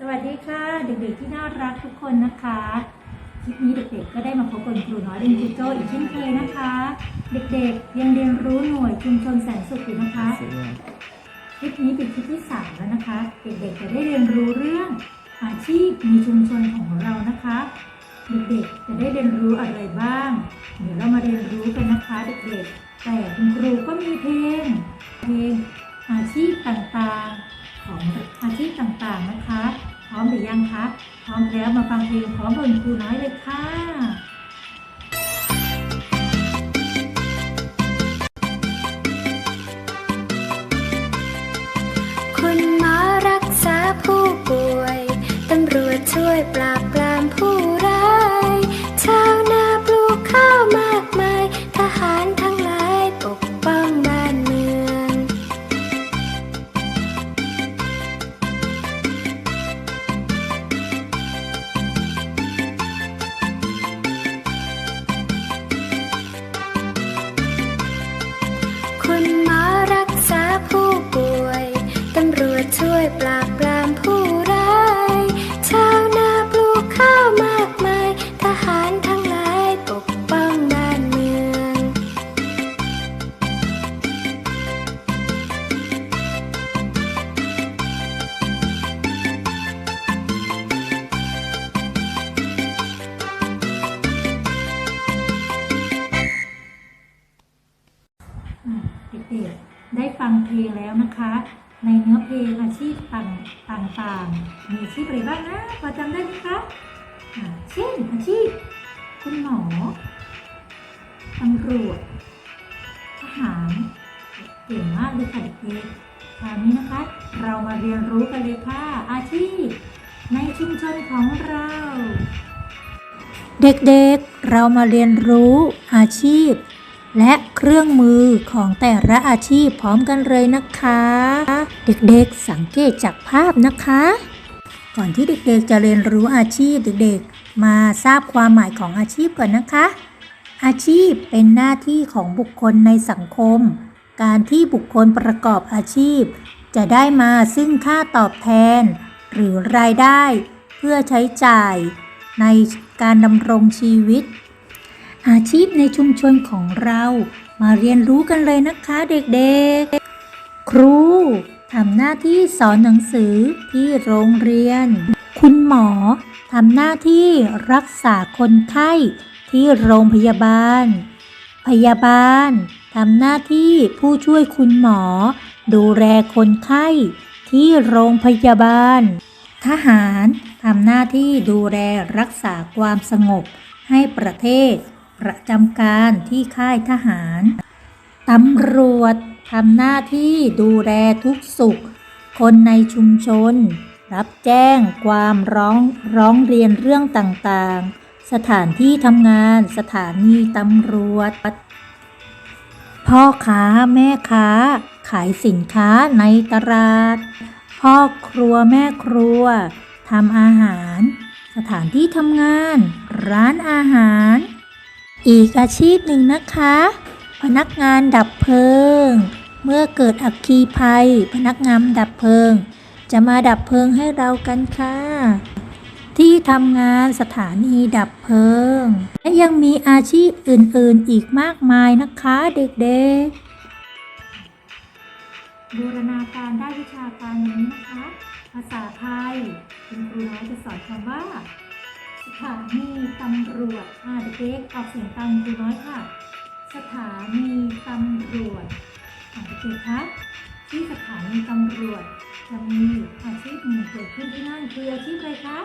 สวัสดีค่ะ เด็กๆที่น่ารักทุกคนนะคะคลิปนี้เด็กๆก็ได้มาพบกับครูน้อยเรียนครูโจอีกเช่นเคยนะคะ เด็กๆยังเรียนรู้หน่วยชุมชนแสนสุขอยู่นะคะคลิปนี้เป็นคลิปที่สามแล้วนะคะ เด็กๆจะได้เรียนรู้เรื่องอาชีพในชุมชนของเรานะคะ เด็กๆจะได้เรียนรู้อะไรบ้าง เดี๋ยวเรามาเรียนรู้กันนะคะ เด็กๆ แต่คุณครูก็มีเพลงเพลงอาชีพต่างๆของอาชีพต่างๆนะคะ พร้อมหรือยังคะพร้อมแล้วมาฟังเพลงพร้อมบนครูน้อยเลยค่ะคุณหมอรักษาผู้ป่วย ตำรวจช่วยปราบปรามผู้ร้ายชาว ด็กๆ ได้ฟังเพลงแล้วนะคะ ในเนื้อเพลงอาชีพต่างๆ มีอาชีพอะไรบ้างนะพอจำได้ไหมคะอะเช่นอาชีพคุณหมอตำรวจทหารเก่งมากเลยค่ะเด็กๆคราวนี้นะคะ เรามาเรียนรู้กันเลยค่ะอาชีพในชุมชนของเรา เด็กๆ เรามาเรียนรู้อาชีพ และเครื่องมือของแต่ละอาชีพพร้อมกันเลยนะคะ เด็กๆสังเกตจากภาพนะคะ ก่อนที่เด็กๆจะเรียนรู้อาชีพเด็กๆ มาทราบความหมายของอาชีพก่อนนะคะ อาชีพเป็นหน้าที่ของบุคคลในสังคม การที่บุคคลประกอบอาชีพ จะได้มาซึ่งค่าตอบแทน หรือรายได้ เพื่อใช้จ่าย ในการดำรงชีวิต อาชีพในชุมชนของเรามาเรียนรู้กันเลยนะคะเด็กๆ ครูทำหน้าที่สอนหนังสือที่โรงเรียน คุณหมอทำหน้าที่รักษาคนไข้ที่โรงพยาบาล พยาบาลทำหน้าที่ผู้ช่วยคุณหมอ ดูแลคนไข้ที่โรงพยาบาล ทหารทำหน้าที่ดูแลรักษาความสงบให้ประเทศ ประจำการที่ค่ายทหารตำรวจทำหน้าที่ดูแลทุกสุข คนในชุมชน รับแจ้งความร้องร้องเรียนเรื่องต่างๆ สถานที่ทำงานสถานีตำรวจ พ่อค้าแม่ค้า ขายสินค้าในตลาด พ่อครัวแม่ครัวทำอาหาร สถานที่ทำงาน ร้านอาหาร อีกอาชีพหนึ่งนะคะ พนักงานดับเพลิง เมื่อเกิดอัคคีภัย พนักงานดับเพลิง จะมาดับเพลิงให้เรากันค่ะ ที่ทำงานสถานีดับเพลิง และยังมีอาชีพอื่นๆอีกมากมายนะคะเด็กๆ บูรณาการได้วิชาการนี้นะคะ ภาษาไทย คุณครูน้อยจะสอนคำว่า สถานีตำรวจอ่าเด็กออกเสียงตามครูน้อยค่ะ สถานีตำรวจอ่าเด็กคะที่สถานีตำรวจจะมีอาชีพหนึ่งเกิดขึ้นที่นั่นคืออาชีพอะไรคะ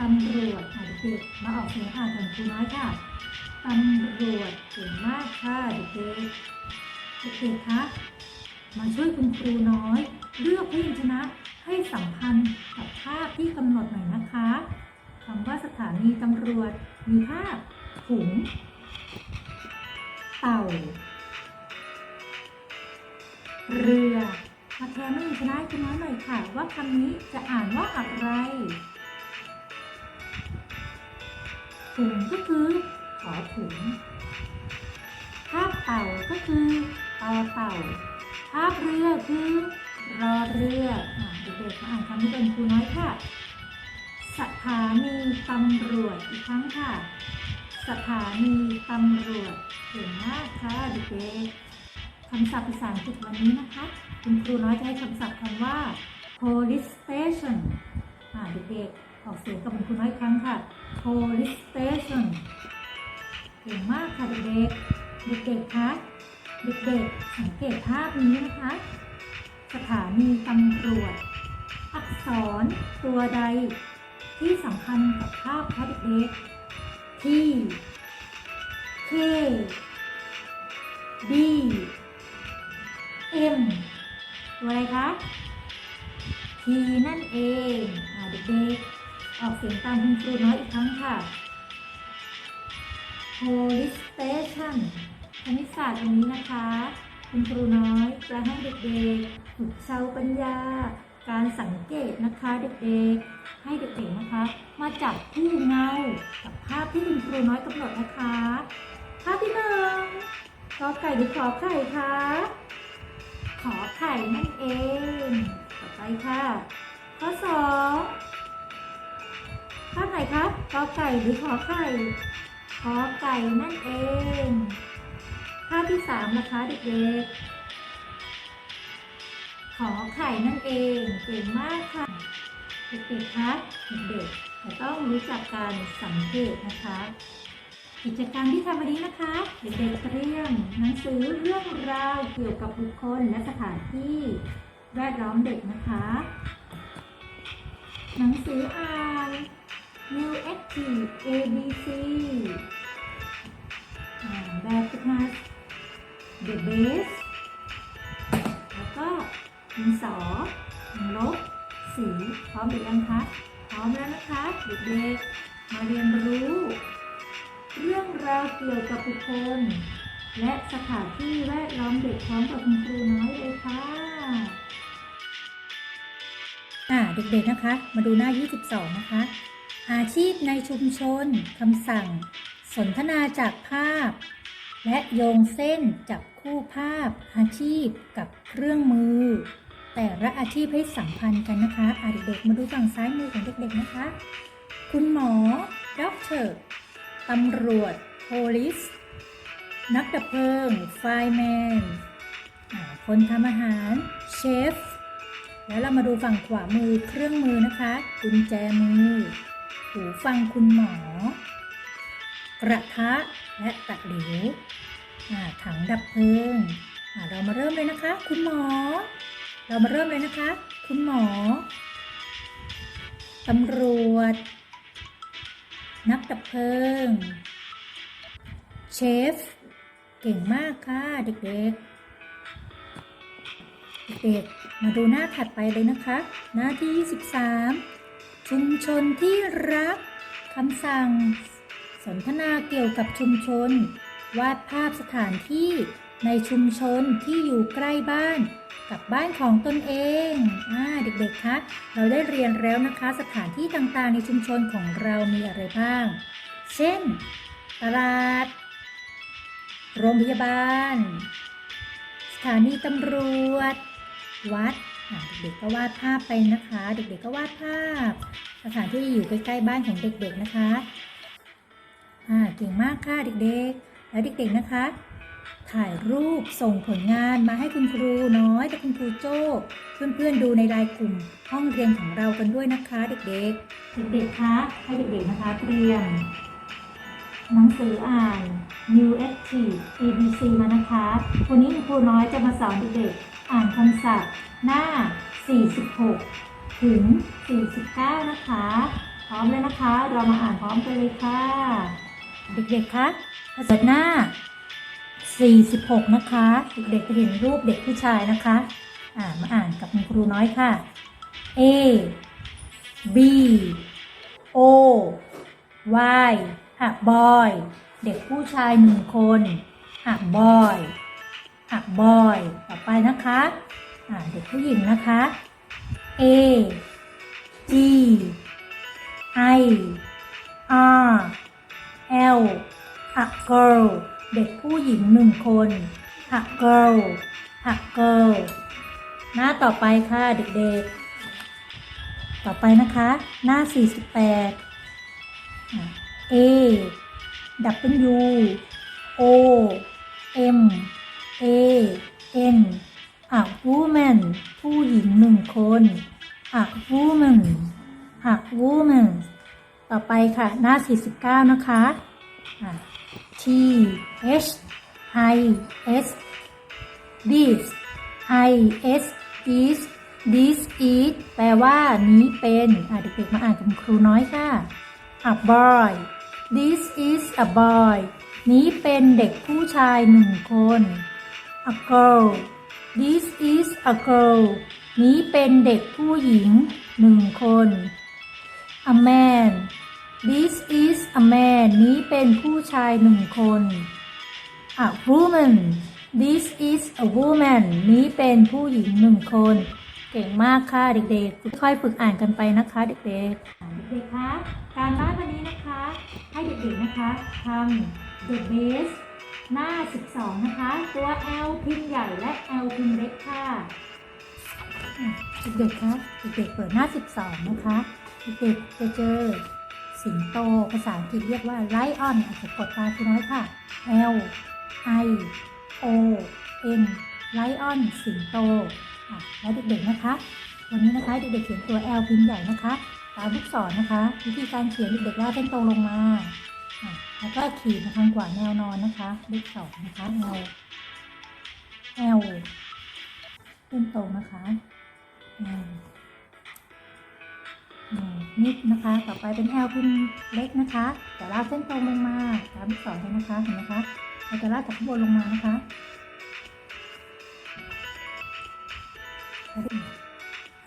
ตำรวจอ่าเด็กๆมาออกเสียงอ่านของครูน้อยค่ะตำรวจเก่งมากค่ะเด็กๆเด็กๆคะมาช่วยคุณครูน้อย เลือกพยัญชนะให้สัมพันธ์กับภาพที่กำหนดหน่อยนะคะ คำว่าสถานีตำรวจ มีภาพถุง เต่า เรือ มาแทนไม่มีชนะให้คุณน้อยหน่อยค่ะ ว่าคำนี้จะอ่านว่าอะไรถุงก็คือขอถุงภาพเต่าก็คือต่อเต่าภาพเรือคือรอเรืออะเด็กๆมาอ่านคำที่เป็นครูน้อยค่ะ ถานีตำรวจอีกครั้งค่ะ สถานีตำรวจเก่งมากค่ะเด็กๆคำศัพท์ภาษาอังกฤษวันนี้นะคะ คุณครูน้อยจะให้คำศัพท์คำว่า police station อ่าเด็กๆออกเสียงกับคุณครูน้อยอีกครั้งค่ะ police station เก่งมากค่ะเด็กๆเด็กๆคะเด็กๆสังเกตภาพนี้นะคะ สถานีตำรวจ อักษรตัวใด ที่สำคัญกับภาพคะเด็กๆ T K D M ตัวอะไรคะ T นั่นเองอ่าเด็กๆ ออกเสียงตามคุณครูน้อยอีกครั้งค่ะ Police Station คณิตศาสตร์วันนี้นะคะ คุณครูน้อยจะให้เด็กๆฝึกเชาวปัญญา การสังเกตนะคะเด็กๆ ให้เด็กๆนะคะ มาจับคู่เงากับภาพที่คุณครูน้อยกำหนดนะคะ ภาพที่หนึ่งกอไก่หรือขอไข่คะขอไข่นั่นเอง ต่อไปค่ะข้อสองภาพไหนคะกอไก่หรือขอไข่ขอไก่นั่นเอง ภาพที่สามนะคะเด็กๆ ขอไข่นั่นเองเก่งมากค่ะเด็กๆคะเด็กๆจะต้องรู้จักการสังเกตนะคะ กิจกรรมที่ทำวันนี้นะคะ เด็กๆเตรียมหนังสือเรื่องราวเกี่ยวกับบุคคลและสถานที่แวดล้อมเด็กนะคะ หนังสืออ่าน New Active ABC แบบฝึกหัด The Base แล้วก็ ดินสอลบ สี พร้อมหรือยังคะ พร้อมแล้วนะคะเด็กๆ มาเรียนรู้ เรื่องราวเกี่ยวกับบุคคล และสถานที่แวดล้อมเด็กพร้อมกับคุณครูน้อยเลยค่ะอ่าเด็กๆนะคะ มาดูหน้า 22 นะคะ อาชีพในชุมชนคำสั่ง สนทนาจากภาพ และโยงเส้นจับคู่ภาพอาชีพกับเครื่องมือ แต่ละอาชีพให้สัมพันธ์กันนะคะอาเด็กๆมาดูฝั่งซ้ายมือของเด็กๆนะคะ คุณหมอ doctor ตำรวจ police นักดับเพลิง fireman คนทำอาหาร chef แล้วเรามาดูฝั่งขวามือเครื่องมือนะคะกุญแจมือ หูฟังคุณหมอ กระทะและตะหลิวถังดับเพลิงเรามาเริ่มเลยนะคะ คุณหมอ เรามาเริ่มเลยนะคะ คุณหมอ ตำรวจ นักดับเพลิง เชฟ เก่งมากค่ะเด็กๆ เด็กๆ มาดูหน้าถัดไปเลยนะคะ หน้าที่ 23 ชุมชนที่รักคำสั่งสนทนาเกี่ยวกับชุมชน วาดภาพสถานที่ในชุมชนที่อยู่ใกล้บ้านกับบ้านของตนเองอ่าเด็กๆ คะ เราได้เรียนแล้วนะคะ สถานที่ต่างๆ ในชุมชนของเรามีอะไรบ้าง เช่น ตลาด โรงพยาบาล สถานีตำรวจ วัดอะเด็กๆ ก็วาดภาพไปนะคะ เด็กๆ ก็วาดภาพ สถานที่อยู่ใกล้ๆ บ้านของเด็กๆ นะคะ อ่า เก่งมากค่ะเด็กๆ แล้วเด็กๆนะคะ ถ่ายรูปส่งผลงานมาให้คุณครูน้อยและคุณครูโจ้เพื่อนๆดูในไลน์กลุ่มห้องเรียนของเรากันด้วยนะคะ เด็กๆ เด็กๆคะให้เด็กๆนะคะเตรียมหนังสืออ่าน New Active ABC มานะคะ วันนี้คุณครูน้อยจะมาสอนเด็กๆ อ่านคำศัพท์หน้า 46 ถึง 49 นะคะ พร้อมเลยนะคะ เรามาอ่านพร้อมกันเลยค่ะ เด็กๆคะภาษาหน้า 46 นะคะ เด็กๆจะเห็นรูปเด็กผู้ชายนะคะ อ่ามาอ่านกับคุณครูน้อยค่ะ A B O Y หักบอย เด็กผู้ชายหนึ่งคนหักบอยหักบอย ต่อไปนะคะอ่าเด็กผู้หญิงนะคะ A G I R L หัก girl เด็กผู้หญิงหนึ่งคนหัก girl หัก girl หน้าต่อไปค่ะเด็กๆ ต่อไปนะคะ หน้า 48อะ A W O M A N a woman ผู้หญิงหนึ่งคน a woman a woman ต่อไปค่ะ หน้า 49 นะคะะ T H I S this I S is this is แปลว่านี้เป็นอะเด็กๆมาอ่านกับครูน้อยค่ะ a boy this is a boy นี้เป็นเด็กผู้ชายหนึ่งคน a girl this is a girl นี้เป็นเด็กผู้หญิงหนึ่งคน a man this is a man นี้เป็นผู้ชายหนึ่งคน a woman this is a woman นี้เป็นผู้หญิงหนึ่งคน เก่งมากค่ะเด็กๆ ค่อยๆฝึกอ่านกันไปนะคะเด็กๆอ่าเด็กๆ คะ การบ้านวันนี้นะคะ ให้เด็กๆ นะคะทำ the base หน้า 12 นะคะ ตัว L พิมพ์ใหญ่และ L พิมพ์เล็กค่ะอะเด็กๆ คะ เด็กๆ เปิดหน้า 12 นะคะ เด็กๆจะเจอ สิงโตภาษาอังกฤษเรียกว่า lion อาจจะกดตามคุณน้อยค่ะ L I O N lion สิงโตอะแล้วเด็กๆนะคะ วันนี้นะคะเด็กๆเขียนตัว L พิมพ์ใหญ่นะคะตามลูกศรนะคะ วิธีการเขียนเด็กๆลาเส้นตรงลงมาแล้วก็ขีดมาทางขวาแนวนอนนะคะเลขสองนะคะ L L เส้นตรงนะคะอืมอืม นิดนะคะ ต่อไปเป็น L พิมพ์เล็กนะคะ แต่ลากเส้นตรงลงมาตามลูกศรเลยนะคะ เห็นไหมคะเราจะลากจากข้างบนลงมานะคะเด็ก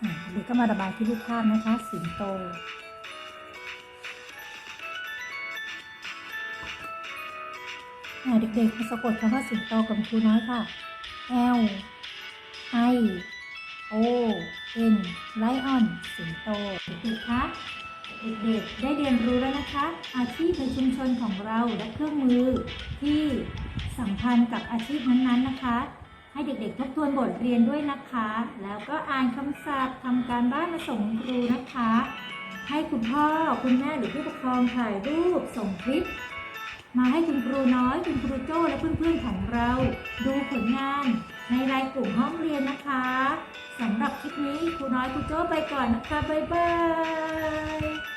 อะเด็กก็มาระบายที่รูปภาพนะคะ สิงโตเด็กๆมาสะกดคำว่าสิงโตกับครูน้อยค่ะ L I O N Lion สิงโตเด็กๆคะเด็กๆได้เรียนรู้แล้วนะคะ อาชีพในชุมชนของเราและเครื่องมือที่สัมพันธ์กับอาชีพนั้นๆนะคะ ให้เด็กๆ ทบทวนบทเรียนด้วยนะคะ แล้วก็อ่านคำศัพท์ทำการบ้านมาส่งครูนะคะ ให้คุณพ่อคุณแม่หรือผู้ปกครองถ่ายรูปส่งคลิปมาให้คุณครูน้อยคุณครูโจ้และเพื่อนๆของเรา ดูผลงาน ในรายกลุ่มห้องเรียนนะคะสำหรับคลิปนี้ครูน้อยครูโจ้ไปก่อนนะคะ บ๊ายบาย